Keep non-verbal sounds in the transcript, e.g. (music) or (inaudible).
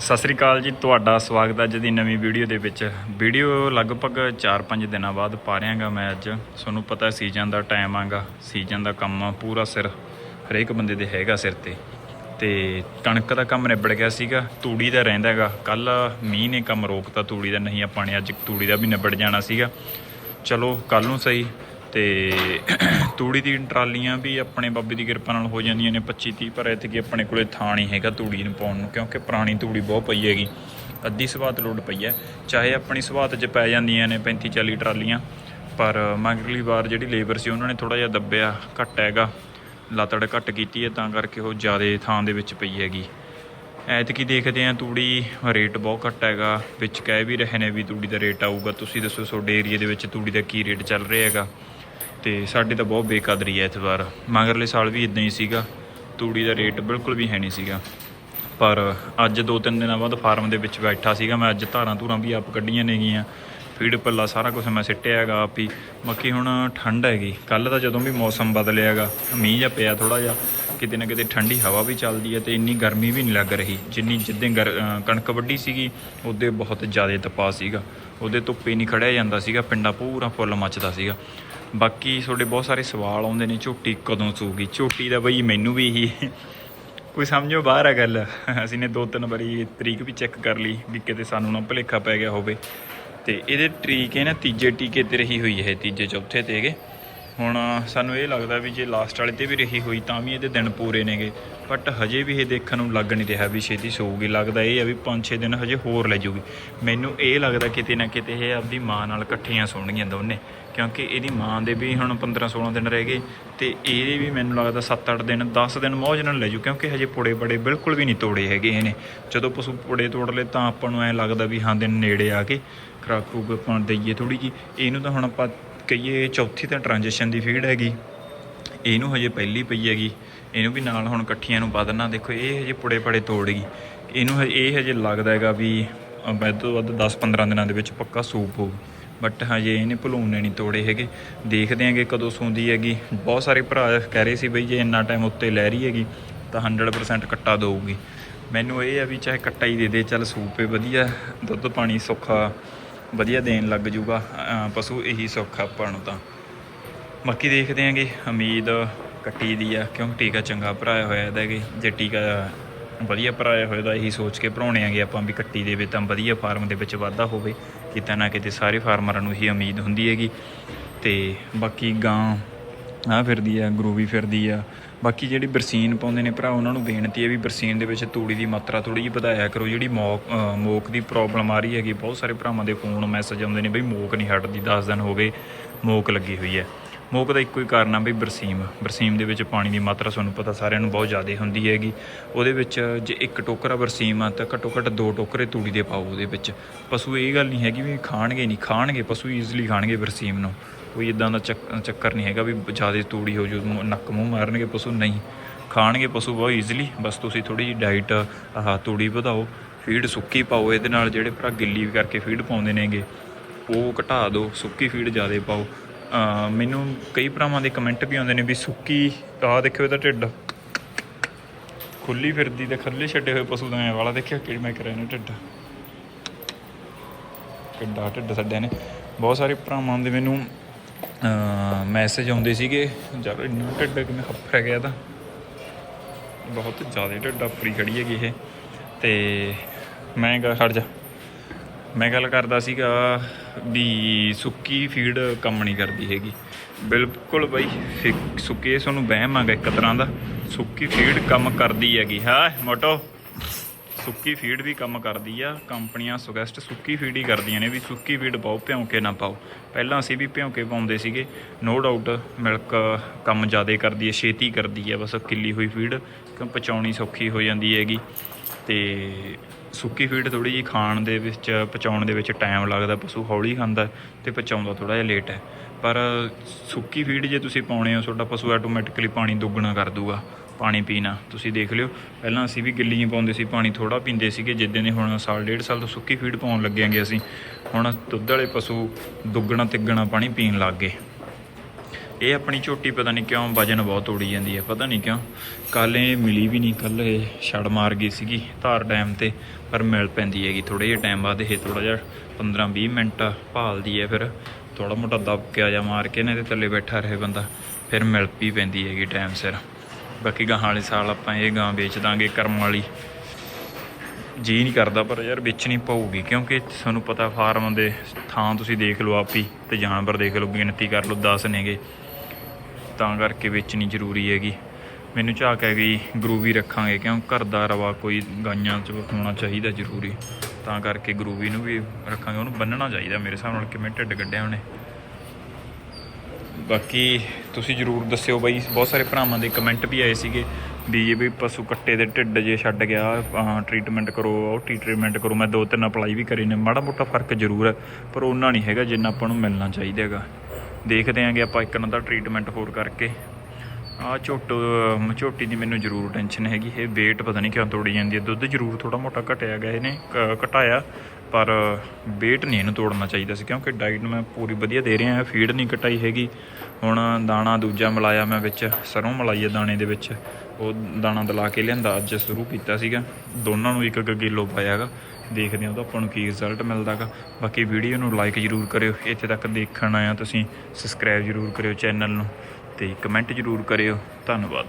ਸਤਿ ਸ੍ਰੀ ਅਕਾਲ ਜੀ, ਤੁਹਾਡਾ ਸਵਾਗਤ ਹੈ ਅੱਜ ਦੀ ਨਵੀਂ ਵੀਡੀਓ ਦੇ ਵਿੱਚ। ਵੀਡੀਓ ਲਗਭਗ 4-5 ਦਿਨਾਂ ਬਾਅਦ ਪਾ ਰਿਹਾਗਾ ਮੈਂ ਅੱਜ। ਤੁਹਾਨੂੰ ਪਤਾ ਸੀਜ਼ਨ ਦਾ ਟਾਈਮ ਆਗਾ, ਸੀਜ਼ਨ ਦਾ ਕੰਮ ਆ, ਪੂਰਾ ਸਿਰ ਹਰੇਕ ਬੰਦੇ ਦੇ ਹੈਗਾ ਸਿਰ ਤੇ। ਤੇ ਕਣਕ ਦਾ ਕੰਮ ਨਿਬੜ ਗਿਆ ਸੀਗਾ, ਤੂੜੀ ਦਾ ਰਹਿੰਦਾ ਹੈਗਾ। ਕੱਲ ਮੀਂਹ ਨੇ ਕੰਮ ਰੋਕਤਾ ਤੂੜੀ ਦਾ, ਨਹੀਂ ਆਪਾਂ ਨੇ ਅੱਜ ਤੂੜੀ ਦਾ ਵੀ ਨਿਬੜ ਜਾਣਾ ਸੀਗਾ। ਚਲੋ ਕੱਲ ਨੂੰ ਸਹੀ। ਤੇ (clears throat) ਤੂੜੀ ਦੀ ਟਰਾਲੀਆਂ ਵੀ ਆਪਣੇ ਬਾਬੇ ਦੀ ਕਿਰਪਾ ਨਾਲ ਹੋ ਜਾਂਦੀਆਂ ਨੇ 25 30 ਪਰ ਇੱਥੇ ਐਤਕੀ ਆਪਣੇ ਕੋਲੇ ਥਾਂ ਨਹੀਂ ਹੈਗਾ ਤੂੜੀ ਨੂੰ ਪਾਉਣ ਨੂੰ, ਕਿਉਂਕਿ ਪੁਰਾਣੀ ਤੂੜੀ ਬਹੁਤ ਪਈ ਹੈਗੀ। ਅੱਧੀ ਸਵਾਤ ਲੋਡ ਪਈ ਹੈ। ਚਾਹੇ ਆਪਣੀ ਸਵਾਤ 'ਚ ਪੈ ਜਾਂਦੀਆਂ ਨੇ 35 40 ਟਰਾਲੀਆਂ, ਪਰ ਮਗਰਲੀ ਵਾਰ ਜਿਹੜੀ ਲੇਬਰ ਸੀ ਉਹਨਾਂ ਨੇ ਥੋੜਾ ਜਿਹਾ ਦੱਬਿਆ, ਘੱਟ ਹੈਗਾ। ਲਾਤੜ ਘੱਟ ਕੀਤੀ ਹੈ, ਤਾਂ ਕਰਕੇ ਉਹ ਜ਼ਿਆਦਾ ਥਾਂ ਦੇ ਵਿੱਚ ਪਈ ਹੈਗੀ। ਐਤਕੀ ਦੇਖਦੇ ਆ ਤੂੜੀ ਰੇਟ ਬਹੁਤ ਘੱਟ ਹੈਗਾ। ਵਿੱਚ ਕਹਿ ਵੀ ਰਹੇ ਨੇ ਵੀ ਤੂੜੀ ਦਾ ਰੇਟ ਆਊਗਾ। ਤੁਸੀਂ ਦੱਸੋ ਤੁਹਾਡੇ ਏਰੀਆ ਦੇ ਵਿੱਚ ਤੂੜੀ ਦਾ ਕੀ ਰੇਟ ਚੱਲ ਰਿਹਾ ਹੈਗਾ। ਤੇ ਸਾਡੇ ਤਾਂ ਬਹੁਤ ਬੇਕਦਰੀ ਹੈ ਇਸ ਵਾਰ ਮਗਰਲੇ ਸਾਲ ਵੀ ਇਦਾਂ ਹੀ ਸੀਗਾ। ਤੂੜੀ ਦਾ ਰੇਟ ਬਿਲਕੁਲ ਵੀ ਹੈ ਨਹੀਂ ਸੀਗਾ। ਪਰ ਅੱਜ ਦੋ ਤਿੰਨ ਦਿਨਾਂ ਬਾਅਦ ਫਾਰਮ ਦੇ ਵਿੱਚ ਬੈਠਾ ਸੀਗਾ। ਮੈਂ ਅੱਜ ਧਾਰਾਂ ਧੂਰਾਂ ਵੀ ਆਪ ਕੱਢੀਆਂ ਨੇਗੀਆਂ। ਫੀਡ ਪੱਲਾ ਸਾਰਾ ਕੁਝ ਮੈਂ ਸਿੱਟਿਆ ਹੈਗਾ ਆਪ ਹੀ। ਬਾਕੀ ਹੁਣ ਠੰਡ ਹੈਗੀ। ਕੱਲ ਦਾ ਜਦੋਂ ਵੀ ਮੌਸਮ ਬਦਲਿਆ ਹੈਗਾ, ਮੀਂਹ ਜਿਹਾ ਪਿਆ ਥੋੜਾ ਜਿਹਾ, ਕਿਤੇ ਨਾ ਕਿਤੇ ਠੰਡੀ ਹਵਾ ਵੀ ਚੱਲਦੀ ਹੈ ਤੇ ਇੰਨੀ ਗਰਮੀ ਵੀ ਨਹੀਂ ਲੱਗ ਰਹੀ। ਜਿੰਨੀ ਜਿੱਦਾਂ ਗਰ- ਕਣਕ ਵੱਢੀ ਸੀਗੀ, ਉਹਦੇ ਬਹੁਤ ਜ਼ਿਆਦਾ ਤਪਾ ਸੀਗਾ। ਉਹਦੇ ਧੁੱਪੇ ਨਹੀਂ ਖੜਿਆ ਜਾਂਦਾ ਸੀਗਾ। ਪਿੰਡਾ ਪੂਰਾ ਫੁੱਲ ਮੱਚਦਾ ਸੀਗਾ। ਬਾਕੀ ਤੁਹਾਡੇ ਬਹੁਤ ਸਾਰੇ ਸਵਾਲ ਆਉਂਦੇ ਨੇ, ਝੋਟੀ ਕਦੋਂ ਸੂਗੀ? ਝੋਟੀ ਦਾ ਬਈ ਮੈਨੂੰ ਵੀ ਹੀ ਕੋਈ ਸਮਝੋ ਬਾਹਰ ਆ ਗੱਲ। ਅਸੀਂ ਨੇ ਦੋ ਤਿੰਨ ਵਾਰੀ ਤਰੀਕ ਵੀ ਚੈੱਕ ਕਰ ਲਈ ਵੀ ਕਿਤੇ ਸਾਨੂੰ ਨਾ ਭੁਲੇਖਾ ਪੈ ਗਿਆ ਹੋਵੇ। ਤੇ ਇਹਦੇ ਟੀਕੇ ਨਾ ਤੀਜੇ ਟੀਕੇ ਤੇ ਰਹੀ ਹੋਈ ਹੈ ਤੀਜੇ ਚੌਥੇ ਤੇ ਹੈਗੇ। ਹੁਣ ਸਾਨੂੰ ਇਹ ਲੱਗਦਾ ਵੀ ਜੇ ਲਾਸਟ ਵਾਲੇ ਤੇ ਵੀ ਰਹੀ ਹੋਈ ਤਾਂ ਵੀ ਇਹਦੇ ਦਿਨ ਪੂਰੇ ਨੇਗੇ। ਬਟ ਹਜੇ ਵੀ ਇਹ ਦੇਖਣ ਨੂੰ ਲੱਗ ਨਹੀਂ ਰਿਹਾ ਵੀ ਛੇਤੀ ਸੋਊਗੀ। ਲੱਗਦਾ ਇਹ ਆ ਵੀ 5-6 ਦਿਨ ਹਜੇ ਹੋਰ ਲੈ ਜੂਗੀ। ਮੈਨੂੰ ਇਹ ਲੱਗਦਾ ਕਿਤੇ ਨਾ ਕਿਤੇ ਇਹ ਆਪਦੀ ਮਾਂ ਨਾਲ ਇਕੱਠੀਆਂ ਸੌਣਗੀਆਂ ਦੋਨੇ। ਕਿਉਂਕਿ ਇਹਦੀ ਮਾਂ ਦੇ ਵੀ ਹੁਣ 15-16 ਦਿਨ ਰਹਿ ਗਏ ਤੇ ਇਹਦੇ ਵੀ ਮੈਨੂੰ ਲੱਗਦਾ 7-8 ਦਿਨ 10 ਦਿਨ ਮੌਜ ਨਾਲ ਲੈ ਜੂ। ਕਿਉਂਕਿ ਹਜੇ ਪੁੜੇ ਬੜੇ ਬਿਲਕੁਲ ਵੀ ਨਹੀਂ ਤੋੜੇ ਹੈਗੇ ਇਹਨੇ। ਜਦੋਂ ਪਸ਼ੂ ਪੁੜੇ ਤੋੜ ਲਏ ਤਾਂ ਆਪਾਂ ਨੂੰ ਐ ਲੱਗਦਾ ਵੀ ਹਾਂ, ਦਿਨ ਨੇੜੇ ਆ ਕੇ ਖਰਾਕ ਖੂਕ ਆਪਾਂ ਦਈਏ ਥੋੜੀ ਜੀ ਇਹਨੂੰ ਤਾਂ ਹੁਣ ਆਪਾਂ ਕਹੀਏ ਚੌਥੀ ਤਾਂ ਟ੍ਰਾਂਜੀਸ਼ਨ ਦੀ ਫੀਡ ਹੈਗੀ। ਇਹਨੂੰ ਹਜੇ ਪਹਿਲੀ ਪਈ ਹੈਗੀ। ਇਹਨੂੰ ਵੀ ਨਾਲ ਹੁਣ ਇਕੱਠੀਆਂ ਨੂੰ ਪਾ ਦੇਖੋ, ਇਹ ਹਜੇ ਪੁੜੇ ਪੜੇ ਤੋੜ ਗਈ। ਇਹਨੂੰ ਹਜੇ- ਇਹ ਹਜੇ ਲੱਗਦਾ ਹੈਗਾ ਵੀ ਵੱਧ ਤੋਂ ਵੱਧ 10-15 ਦਿਨਾਂ ਦੇ ਵਿੱਚ ਪੱਕਾ ਸੂਪ ਹੋਊ। ਬਟ ਹਜੇ ਇਹਨੇ ਭਲੂਣੇ ਨਹੀਂ ਤੋੜੇ ਹੈਗੇ। ਦੇਖਦੇ ਆਂਗੇ ਕਦੋਂ ਸੌਂਦੀ ਹੈਗੀ। ਬਹੁਤ ਸਾਰੇ ਭਰਾ ਕਹਿ ਰਹੇ ਸੀ ਬਈ, ਜੇ ਇੰਨਾ ਟਾਈਮ ਉੱਤੇ ਲੈ ਰਹੀ ਹੈਗੀ, ਤਾਂ 100% ਕੱਟਾ ਦਊਗੀ। ਮੈਨੂੰ ਇਹ ਆ ਵੀ ਚਾਹੇ ਕੱਟਾ ਹੀ ਦੇ ਦੇ, ਚੱਲ ਸੂਪ ਹੈ ਵਧੀਆ। ਦੁੱਧ ਪਾਣੀ ਸੁੱਖਾ। ਵਧੀਆ ਦੇਣ ਲੱਗ ਜੂਗਾ। ਪਸ਼ੂ ਇਹੀ ਸੁੱਖ ਆ ਆਪਾਂ ਨੂੰ ਤਾਂ। ਬਾਕੀ ਦੇਖਦੇ ਆਂਗੇ ਉਮੀਦ ਕੱਟੀ ਦੀ ਆ, ਕਿਉਂਕਿ ਟੀਕਾ ਚੰਗਾ ਭਰਾਇਆ ਹੋਇਆ ਇਹਦਾ ਕਿ ਜੇ ਟੀਕਾ ਵਧੀਆ ਭਰਾਇਆ ਹੋਇਆ ਤਾਂ ਇਹੀ ਸੋਚ ਕੇ ਭਰਾਉਣੇ ਆਂਗੇ ਆਪਾਂ ਵੀ ਕੱਟੀ ਦੇਵੇ ਤਾਂ ਵਧੀਆ ਫਾਰਮ ਦੇ ਵਿੱਚ ਵਾਧਾ ਹੋਵੇ। ਕਿਤੇ ਨਾ ਕਿਤੇ ਸਾਰੇ ਫਾਰਮਰਾਂ ਨੂੰ ਇਹੀ ਉਮੀਦ ਹੁੰਦੀ ਹੈਗੀ। ਤੇ ਬਾਕੀ ਗਾਂ ਆ ਫਿਰਦੀ ਆ, ਗਰੂਵੀ ਫਿਰਦੀ ਆ। ਬਾਕੀ ਜਿਹੜੀ ਬਰਸੀਨ ਪਾਉਂਦੇ ਨੇ ਭਰਾ, ਉਹਨਾਂ ਨੂੰ ਬੇਨਤੀ ਹੈ ਵੀ ਬਰਸੀਨ ਦੇ ਵਿੱਚ ਤੂੜੀ ਦੀ ਮਾਤਰਾ ਥੋੜੀ ਜਿਹੀ ਵਧਾਇਆ ਕਰੋ। ਜਿਹੜੀ ਮੋਕ ਮੋਕ ਦੀ ਪ੍ਰੋਬਲਮ ਆ ਰਹੀ ਹੈਗੀ, ਬਹੁਤ ਸਾਰੇ ਭਰਾਵਾਂ ਦੇ ਫੋਨ ਮੈਸੇਜ ਆਉਂਦੇ ਨੇ ਬਈ ਮੋਕ ਨਹੀਂ ਹਟਦੀ 10 ਦਿਨ ਹੋ ਗਏ ਮੋਕ ਲੱਗੀ ਹੋਈ ਹੈ। ਮੋਕ ਦਾ ਇੱਕੋ ਹੀ ਕਾਰਨ ਆ ਬਈ ਬਰਸੀਮ। ਬਰਸੀਮ ਦੇ ਵਿੱਚ ਪਾਣੀ ਦੀ ਮਾਤਰਾ ਤੁਹਾਨੂੰ ਪਤਾ ਸਾਰਿਆਂ ਨੂੰ ਬਹੁਤ ਜ਼ਿਆਦਾ ਹੁੰਦੀ ਹੈਗੀ। ਉਹਦੇ ਵਿੱਚ ਜੇ ਇੱਕ ਟੋਕਰਾ ਬਰਸੀਮ ਆ, ਤਾਂ ਘੱਟੋ ਘੱਟ ਦੋ ਟੋਕਰੇ ਤੂੜੀ ਦੇ ਪਾਓ ਉਹਦੇ ਵਿੱਚ। ਪਸ਼ੂ ਇਹ ਗੱਲ ਨਹੀਂ ਹੈਗੀ ਵੀ ਖਾਣਗੇ ਨਹੀਂ, ਖਾਣਗੇ, ਪਸ਼ੂ ਈਜ਼ੀਲੀ ਖਾਣਗੇ ਬਰਸੀਮ ਨੂੰ। ਕੋਈ ਇਦਾਂ ਦਾ ਚੱਕ- ਚੱਕਰ ਨਹੀਂ ਹੈਗਾ ਵੀ ਜ਼ਿਆਦਾ ਤੂੜੀ ਹੋ ਜੂ ਨੱਕ ਮੂੰਹ ਮਾਰਨਗੇ ਪਸ਼ੂ, ਨਹੀਂ। ਖਾਣਗੇ ਪਸ਼ੂ ਬਹੁਤ ਈਜ਼ੀਲੀ ਬਸ ਤੁਸੀਂ ਥੋੜੀ ਜਿਹੀ ਡਾਈਟ ਆਹ ਤੂੜੀ ਵਧਾਓ ਫੀਡ ਸੁੱਕੀ ਪਾਓ, ਇਹਦੇ ਨਾਲ ਜਿਹੜੇ ਭਰਾ ਗਿੱਲੀ ਕਰਕੇ ਫੀਡ ਪਾਉਂਦੇ ਨੇਗੇ, ਉਹ ਘਟਾ ਦਿਓ ਸੁੱਕੀ ਫੀਡ ਜ਼ਿਆਦਾ ਪਾਓ। ਮੈਨੂੰ ਕਈ ਭਰਾਵਾਂ ਦੇ ਕਮੈਂਟ ਵੀ ਆਉਂਦੇ ਨੇ ਵੀ ਸੁੱਕੀ, ਆਹ ਦੇਖਿਓ ਇਹਦਾ ਢਿੱਡ। ਖੁੱਲੀ ਫਿਰਦੀ ਤੇ ਖੱਲੇ ਛੱਡੇ ਹੋਏ ਪਸ਼ੂ ਦਾ ਐਂ ਵਾਲਾ ਦੇਖਿਆ ਕਿਹੜੀ ਮੈਂ ਕਰਿਆ ਨੇ ਢਿੱਡ। ਕਿੱਡਾ ਢਿੱਡ ਛੱਡਿਆ ਨੇ। ਬਹੁਤ ਸਾਰੇ ਭਰਾਵਾਂ ਦੇ ਮੈਨੂੰ ਮੈਸੇਜ ਆਉਂਦੇ ਸੀਗੇ ਯਾਰ ਇੰਨਾ ਢਿੱਡ ਕਿਵੇਂ ਹੱਫਰ ਗਿਆ ਤਾਂ। ਬਹੁਤ ਜ਼ਿਆਦਾ ਢਿੱਡ ਆਪਰੀ ਖੜੀ ਹੈਗੀ ਇਹ। ਤੇ ਮੈਂ ਗਾ ਹਟ ਜਾ। ਮੈਂ ਗੱਲ ਕਰਦਾ ਸੀਗਾ ਵੀ ਸੁੱਕੀ ਫੀਡ ਕੰਮ ਨਹੀਂ ਕਰਦੀ ਹੈਗੀ। ਬਿਲਕੁਲ ਬਾਈ ਫਿ- ਸੁੱਕੀ ਤੁਹਾਨੂੰ ਵਹਿਮ ਆਗਾ ਇੱਕ ਤਰ੍ਹਾਂ ਦਾ। ਸੁੱਕੀ ਫੀਡ ਕੰਮ ਕਰਦੀ ਹੈਗੀ। ਹਾਂ, ਮੋਟੋ। ਸੁੱਕੀ ਫੀਡ ਵੀ ਕੰਮ ਕਰਦੀ ਆ, ਕੰਪਨੀਆਂ ਸੁਗੈਸਟ ਸੁੱਕੀ ਫੀਡ ਹੀ ਕਰਦੀਆਂ ਨੇ ਵੀ ਸੁੱਕੀ ਫੀਡ ਪਾਓ ਭਿਉਂ ਕੇ ਨਾ ਪਾਓ। ਪਹਿਲਾਂ ਅਸੀਂ ਵੀ ਭਿਉਂ ਕੇ ਪਾਉਂਦੇ ਸੀਗੇ ਨੋ ਡਾਊਟ ਮਿਲਕ ਕੰਮ ਜ਼ਿਆਦਾ ਕਰਦੀ ਹੈ ਛੇਤੀ ਕਰਦੀ ਹੈ ਬਸ ਕਿੱਲੀ ਹੋਈ ਫੀਡ, ਕਿਉਂ ਪਚਾਉਣੀ ਸੌਖੀ ਹੋ ਜਾਂਦੀ ਹੈਗੀ। ਤੇ ਸੁੱਕੀ ਫੀਡ ਥੋੜੀ ਜਿਹੀ ਖਾਣ ਦੇ ਵਿੱਚ, ਪਚਾਉਣ ਦੇ ਵਿੱਚ ਟਾਈਮ ਲੱਗਦਾ, ਪਸ਼ੂ ਹੌਲੀ ਖਾਂਦਾ ਤੇ ਪਚਾਉਂਦਾ ਥੋੜਾ ਜਿਹਾ ਲੇਟ ਹੈ। ਪਰ ਸੁੱਕੀ ਫੀਡ ਜੇ ਤੁਸੀਂ ਪਾਉਣੇ ਹੋ, ਤੁਹਾਡਾ ਪਸ਼ੂ ਆਟੋਮੈਟਿਕਲੀ ਪਾਣੀ ਦੁੱਗਣਾ ਕਰ ਦੂਗਾ। ਪਾਣੀ ਪੀਣਾ, ਤੁਸੀਂ ਦੇਖ ਲਿਓ। ਪਹਿਲਾਂ ਅਸੀਂ ਵੀ ਗਿੱਲੀਆਂ ਪਾਉਂਦੇ ਸੀ, ਪਾਣੀ ਥੋੜਾ ਪੀਂਦੇ ਸੀਗੇ, ਜਿੱਦਾਂ ਦੇ ਹੁਣ ਸਾਲ ਡੇਢ ਸਾਲ ਤੋਂ ਸੁੱਕੀ ਫੀਡ ਪਾਉਣ ਲੱਗਿਆਂਗੇ ਅਸੀਂ। ਹੁਣ ਦੁੱਧ ਵਾਲੇ ਪਸ਼ੂ ਦੁੱਗਣਾ ਤਿੱਗਣਾ ਪਾਣੀ ਪੀਣ ਲੱਗ ਗਏ। ਇਹ ਆਪਣੀ ਝੋਟੀ ਪਤਾ ਨਹੀਂ ਕਿਉਂ ਵਜਨ ਬਹੁਤ ਤੋੜੀ ਜਾਂਦੀ ਹੈ, ਪਤਾ ਨਹੀਂ ਕਿਉਂ। ਕੱਲ ਇਹ ਮਿਲੀ ਵੀ ਨਹੀਂ ਕੱਲ ਇਹ ਛੜ ਮਾਰ ਗਈ ਸੀਗੀ ਧਾਰ ਡੈਮ ਤੇ, ਪਰ ਮਿਲ ਪੈਂਦੀ ਹੈਗੀ ਥੋੜੇ ਜਿਹੇ ਟਾਈਮ ਬਾਅਦ, ਇਹ ਥੋੜਾ ਜਿਹਾ 15 20 ਮਿੰਟ ਭਾਲਦੀ ਹੈ ਫਿਰ। ਥੋੜਾ ਮੋਟਾ ਦਬਕਿਆ ਜਾ ਮਾਰ ਕੇ ਨਾ ਇਹਦੇ ਥੱਲੇ ਬੈਠਾ ਰਹੇ ਬੰਦਾ, ਫਿਰ ਮਿਲ ਪੀ ਪੈਂਦੀ ਹੈਗੀ ਟਾਈਮ ਸਿਰ। ਬਾਕੀ ਗਾਹਾਂ ਵਾਲੇ ਸਾਲ ਆਪਾਂ ਇਹ ਗਾਂ ਵੇਚ ਦਾਂਗੇ ਕਰਮ ਵਾਲੀ। ਜੀ ਨਹੀਂ ਕਰਦਾ, ਪਰ ਯਾਰ ਵੇਚਣੀ ਪਊਗੀ, ਕਿਉਂਕਿ ਤੁਹਾਨੂੰ ਪਤਾ ਫਾਰਮ ਦੇ ਥਾਂ ਤੁਸੀਂ ਦੇਖ ਲਓ ਆਪੀ ਤੇ ਜਾਨਵਰ ਦੇਖ ਲਓ, ਗਿਣਤੀ ਕਰ ਲਓ 10 ਨੇਗੇ। ਤਾਂ ਕਰਕੇ ਵੇਚਣੀ ਜ਼ਰੂਰੀ ਹੈਗੀ। ਮੈਨੂੰ ਝਾਕ ਹੈ ਗਈ ਗਰੂ ਰੱਖਾਂਗੇ, ਕਿਉਂ ਘਰ ਦਾ ਰਵਾ ਕੋਈ ਗਾਈਆਂ ਚ ਹੋਣਾ ਚਾਹੀਦਾ ਜ਼ਰੂਰੀ। ਤਾਂ ਕਰਕੇ ਗਰੂਵੀ ਨੂੰ ਵੀ ਰੱਖਾਂਗੇ, ਉਹਨੂੰ ਬੰਨਣਾ ਚਾਹੀਦਾ ਮੇਰੇ ਹਿਸਾਬ ਨਾਲ, ਕਿਵੇਂ ਢਿੱਡ ਕੱਢਿਆ ਉਹਨੇ। ਬਾਕੀ ਤੁਸੀਂ ਜਰੂਰ ਦੱਸਿਓ ਬਾਈ, ਬਹੁਤ ਸਾਰੇ ਭਰਾਵਾਂ ਦੇ ਕਮੈਂਟ ਵੀ ਆਏ ਸੀਗੇ ਵੀ ਜੇ ਵੀ ਪਸ਼ੂ ਕੱਟੇ ਦੇ ਢਿੱਡ ਜੇ ਛੱਡ ਗਿਆ ਟ੍ਰੀਟਮੈਂਟ ਕਰੋ, ਉਹ ਟ੍ਰੀਟਮੈਂਟ ਕਰੋ, ਮੈਂ ਦੋ ਤਿੰਨ ਅਪਲਾਈ ਵੀ ਕਰੇ ਨੇ, ਮਾੜਾ ਮੋਟਾ ਫ਼ਰਕ ਜ਼ਰੂਰ ਹੈ, ਪਰ ਉਹਨਾਂ ਨਹੀਂ ਹੈਗਾ ਜਿੰਨਾ ਆਪਾਂ ਨੂੰ ਮਿਲਣਾ ਚਾਹੀਦਾ ਹੈਗਾ। ਦੇਖਦੇ ਆਂਗੇ ਆਪਾਂ ਇੱਕ ਨਾ ਦਾ ਟ੍ਰੀਟਮੈਂਟ ਹੋਰ ਕਰਕੇ। ਆ ਝੋਟ, ਝੋਟੀ ਦੀ ਮੈਨੂੰ ਜ਼ਰੂਰ ਟੈਨਸ਼ਨ ਹੈਗੀ, ਇਹ weight ਪਤਾ ਨਹੀਂ ਕਿਉਂ ਤੋੜੀ ਜਾਂਦੀ ਹੈ, ਦੁੱਧ ਜ਼ਰੂਰ ਥੋੜਾ ਮੋਟਾ ਘਟਿਆ ਗਿਆ ਇਹਨੇ ਕ- ਘਟਾਇਆ। ਪਰ weight ਨਹੀਂ ਇਹਨੂੰ ਤੋੜਨਾ ਚਾਹੀਦਾ ਸੀ, ਕਿਉਂਕਿ ਡਾਈਟ ਮੈਂ ਪੂਰੀ ਵਧੀਆ ਦੇ ਰਿਹਾ ਫੀਡ ਨਹੀਂ ਕਟਾਈ ਹੈਗੀ। ਹੁਣ ਦਾਣਾ ਦੂਜਾ ਮਿਲਾਇਆ ਮੈਂ ਵਿੱਚ, ਸਰੋਂ ਮਲਾਈ ਹੈ ਦਾਣੇ ਦੇ ਵਿੱਚ। ਉਹ ਦਾਣਾ ਦਲਾ ਕੇ ਲਿਆਂਦਾ, ਅੱਜ ਸ਼ੁਰੂ ਕੀਤਾ ਸੀਗਾ। ਦੋਨਾਂ ਨੂੰ ਇੱਕ ਇੱਕ ਕਿਲੋ ਪਾਇਆਗਾ। ਦੇਖਦੇ ਹਾਂ ਉਹਦਾ ਆਪਾਂ ਨੂੰ ਕੀ ਰਿਜ਼ਲਟ ਮਿਲਦਾਗਾ। ਬਾਕੀ ਵੀਡੀਓ ਨੂੰ ਲਾਈਕ ਜ਼ਰੂਰ ਕਰਿਓ। ਇੱਥੇ ਤੱਕ ਦੇਖਣ ਆਇਆ ਤੁਸੀਂ ਸਬਸਕ੍ਰਾਈਬ ਜ਼ਰੂਰ ਕਰਿਓ ਚੈਨਲ ਨੂੰ ਤੇ ਕਮੈਂਟ ਜ਼ਰੂਰ ਕਰਿਓ। ਧੰਨਵਾਦ।